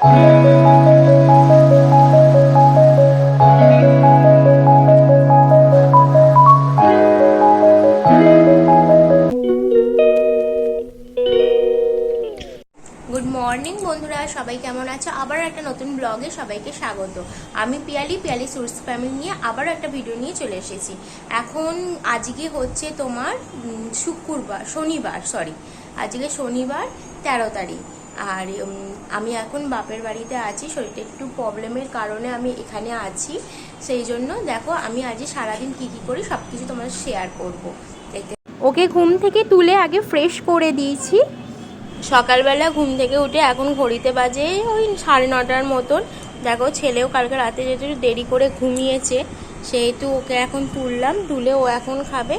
Morning বন্ধুরা। সবাই কেমন আছো? আবার একটা নতুন ব্লগে সবাইকে স্বাগত। আমি পিয়ালি পিয়ালি সুরস ফ্যামিলি নিয়ে আবার একটা ভিডিও নিয়ে চলে এসেছি। এখন আজকে হচ্ছে তোমার শুক্রবার, শনিবার সরি আজকে শনিবার তেরো তারিখ। আর আমি এখন বাপের বাড়িতে আছি শরীরটা একটু প্রবলেমের কারণে আমি এখানে আছি। সেই জন্য দেখো আমি আজ সারাদিন কি কি করি সব কিছু তোমার শেয়ার করব। দেখতে ওকে ঘুম থেকে তুলে আগে ফ্রেশ করে দিয়েছি। সকালবেলা ঘুম থেকে উঠে এখন ঘড়িতে বাজে ওই সাড়ে নটার মতন। দেখো ছেলেও কালকে রাতে যেহেতু দেরি করে ঘুমিয়েছে সেহেতু ওকে এখন তুললাম তুলে ও এখন খাবে।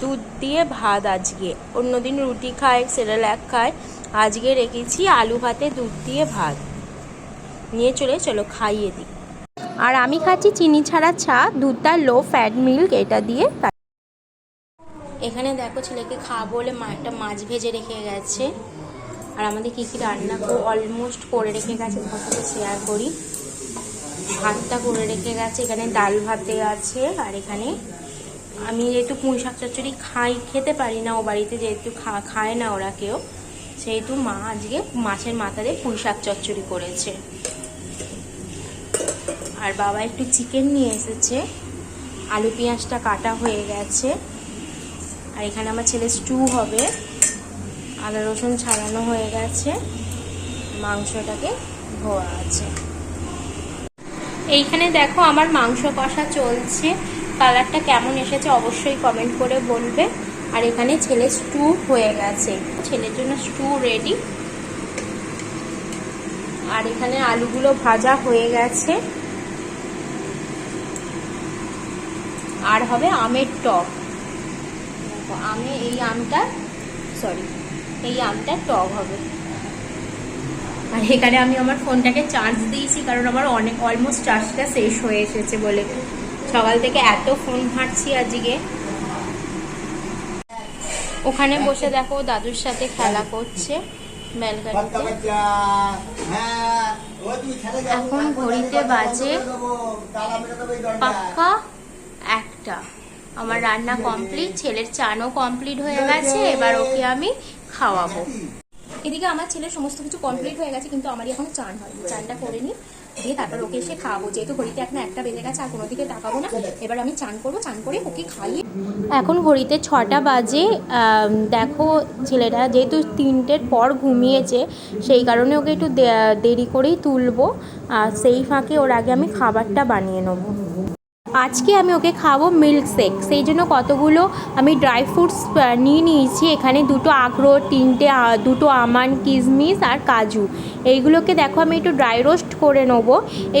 দুধ দিয়ে ভাত আজকে। অন্যদিন রুটি খায় সেরেলাক খায়। আজকে রেখেছি আলু ভাতে দুধ দিয়ে ভাত। নিয়ে চলে চলো খাইয়ে দিই আর আমি খাচ্ছি চিনি ছাড়া চা, দুধটা লো ফ্যাট মিল্ক এটা দিয়ে এখানে দেখো ছেলেকে খাওয়াবো বলে মা একটা মাছ ভেজে রেখে গেছে। আর আমাদের কী কী রান্না অলমোস্ট করে রেখে গেছে তোমার সাথে শেয়ার করি। ভাতটা করে রেখে গেছে, এখানে ডাল ভাতে আছে, আর এখানে আমি যেহেতু পুঁই শাক চচ্চড়ি খাই, খেতে পারি না ও বাড়িতে যেহেতু খা, খায় না ওরা কেউ। সেহেতু মা আজকে মাছের মাথা দিয়ে পুঁই শাক চচ্চড়ি করেছে। আর বাবা একটু চিকেন নিয়ে এসেছে। আলু পেঁয়াজটা কাটা হয়ে গেছে। আর এখানে আমার ছেলে স্টু হবে। আদা রসুন ছাড়ানো হয়ে গেছে। মাংসটাকে ধোয়া আছে। এইখানে দেখো আমার মাংস কষা চলছে। কালারটা কেমন এসেছে অবশ্যই কমেন্ট করে বলবে। আর এখানে ছেলে স্টু হয়ে গেছে। ছেলের জন্য স্টু রেডি। আর এখানে আলুগুলো ভাজা হয়ে গেছে। আর হবে আমের টক। আমে এই আমটা সরি এই আমটা টক হবে। আর এখানে আমি আমার ফোনটাকে চার্জ দিয়েছি, কারণ আমার অনেক অলমোস্ট চার্জটা শেষ হয়ে এসেছে বলে। সকাল থেকে এত ফোন ঘাঁটছি আজকে। ওখানে বসে দেখো, দাদুর সাথে খেলা করছে এখন ঘড়িতে বাজে পাক্কা একটা। আমার রান্না কমপ্লিট ছেলের চানও কমপ্লিট হয়ে গেছে, এবার ওকে আমি খাওয়াবো। এদিকে আমার ছেলের সমস্ত কিছু কমপ্লিট হয়ে গেছে, কিন্তু আমারই এখন চান হয়নি। চানটা করে নিই, দিয়ে তারপর ওকে এসে খাওয়াবো। যেহেতু ঘড়িতে এখন একটা বেজে গেছে, আর কোনো দিকে তাকাবো না। এবার আমি চান করব, চান করে ওকে খাইয়ে এখন ঘড়িতে ছটা বাজে দেখো ছেলেটা যেহেতু তিনটের পর ঘুমিয়েছে, সেই কারণে ওকে একটু দেরি করেই তুলবো, আর সেই ফাঁকে ওর আগে আমি খাবারটা বানিয়ে নেব। আজকে আমি ওকে খাব মিল্ক শেক সেই জন্য কতগুলো আমি ড্রাই ফ্রুটস নিয়ে নিয়েছি। এখানে দুটো আখরোট, তিনটে দুটো আমান, কিশমিশ আর কাজু। এইগুলোকে দেখো আমি একটু ড্রাই রোস্ট করে নেব।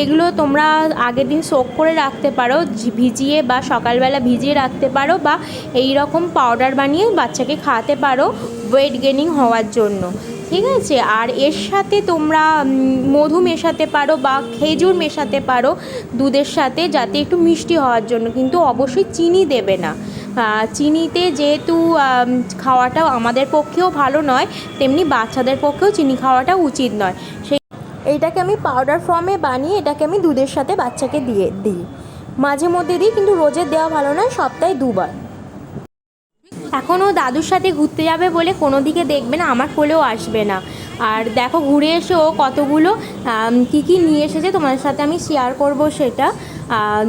এগুলো তোমরা আগের দিন সোক করে রাখতে পারো ভিজিয়ে বা সকালবেলা ভিজিয়ে রাখতে পারো বা এই রকম পাউডার বানিয়ে বাচ্চাকে খাওয়াতে পারো ওয়েট গেনিং হওয়ার জন্য। ঠিক আছে? আর এর সাথে তোমরা মধু মেশাতে পারো বা খেজুর মেশাতে পারো দুধের সাথে যাতে একটু মিষ্টি হওয়ার জন্য। কিন্তু অবশ্যই চিনি দেবে না। চিনিতে যেহেতু খাওয়াটা আমাদের পক্ষেও ভালো নয়, তেমনি বাচ্চাদের পক্ষেও চিনি খাওয়াটা উচিত নয়। সেই এইটাকে আমি পাউডার ফর্মে বানিয়ে এটাকে আমি দুধের সাথে বাচ্চাকে দিয়ে দিই। মাঝে মধ্যে দিই, কিন্তু রোজের দেওয়া ভালো নয়, সপ্তাহে দুবার। এখন ও দাদুর সাথে ঘুরতে যাবে বলে কোনো দিকে দেখবে না, আমার কোলেও আসবে না। আর দেখো ঘুরে এসে ও কতগুলো কি কি নিয়ে এসেছে তোমাদের সাথে আমি শেয়ার করব সেটা।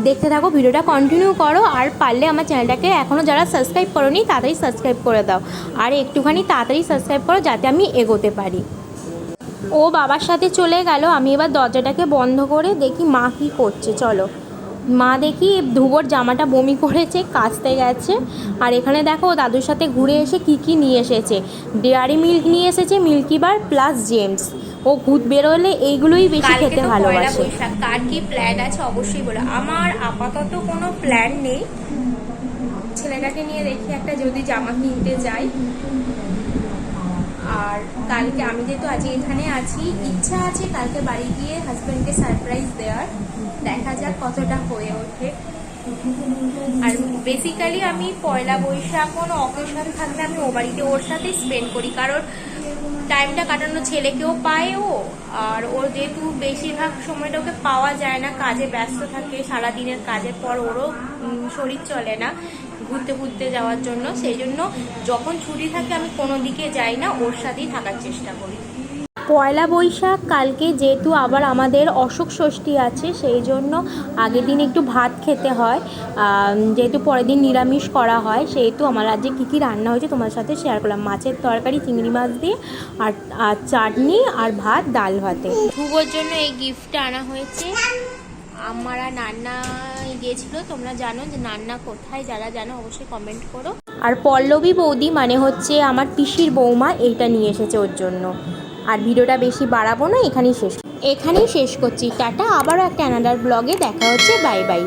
দেখতে থাকো, ভিডিওটা কন্টিনিউ করো, আর পারলে আমার চ্যানেলটাকে এখনও যারা সাবস্ক্রাইব করোনি তাড়াতাড়ি সাবস্ক্রাইব করে দাও। আর একটুখানি তাড়াতাড়ি সাবস্ক্রাইব করো যাতে আমি এগোতে পারি। ও বাবার সাথে চলে গেল, আমি এবার দরজাটাকে বন্ধ করে দেখি মা কী করছে, চলো। মা দেখি ধুবোর জামাটা বমি করেছে কাচতে গেছে। আর এখানে দেখো ও দাদুর সাথে ঘুরে এসে কি কি নিয়ে এসেছে। ডেয়ারি মিল্ক নিয়ে এসেছে মিল্কি বার প্লাস জেমস। ও ভূত বেরোলে এইগুলোই বেশি খেতে ভালোবাসে। কার কি প্ল্যান আছে অবশ্যই বলো। আমার আপাতত কোনো প্ল্যান নেই। ছেলেটাকে নিয়ে দেখি একটা যদি জামা কিনতে যাই। আর কালকে আমি যেহেতু আজ এখানে আছি ইচ্ছা আছে কালকে বাড়ি গিয়ে হাজব্যান্ডকে সারপ্রাইজ দেওয়ার। যাক কতটা হয়ে ওঠে। আর বেসিক্যালি আমি পয়লা বৈশাখ কোনো অকেশন থাকলে আমি ও বাড়িতে ওর সাথেই স্পেন্ড করি। কারণ টাইমটা কাটানো ছেলেকেও পায় ও, আর ওর যেহেতু বেশিরভাগ সময়টা ওকে পাওয়া যায় না, কাজে ব্যস্ত থাকে, সারাদিনের কাজের পর ওরও শরীর চলে না ঘুরতে ঘুরতে যাওয়ার জন্য। সেই জন্য যখন ছুটি থাকে আমি কোনো দিকে যাই না, ওর সাথেই থাকার চেষ্টা করি। পয়লা বৈশাখ কালকে যেহেতু আবার আমাদের অশোক ষষ্ঠী আছে সেই জন্য আগের দিন একটু ভাত খেতে হয়। যেহেতু পরের দিন নিরামিষ করা হয় সেহেতু আমার আজকে কী কী রান্না হয়েছে তোমার সাথে শেয়ার করলাম। মাছের তরকারি চিংড়ি মাছ দিয়ে আর আর চাটনি আর ভাত ডাল ভাতে। ধ্রুবর জন্য এই গিফটটা আনা হয়েছে। আমার নান্না গিয়েছিল তোমরা জানো যে নান্না কোথায় যারা জানো অবশ্যই কমেন্ট করো। আর পল্লবী বৌদি মানে হচ্ছে আমার পিসির বৌমা এইটা নিয়ে এসেছে ওর জন্য। আর ভিডিওটা বেশি বাড়াবো না, এখানেই শেষ। এখানেই শেষ করছি। টাটা, আবারও একটা অ্যানাদার ব্লগে দেখা হচ্ছে বাই বাই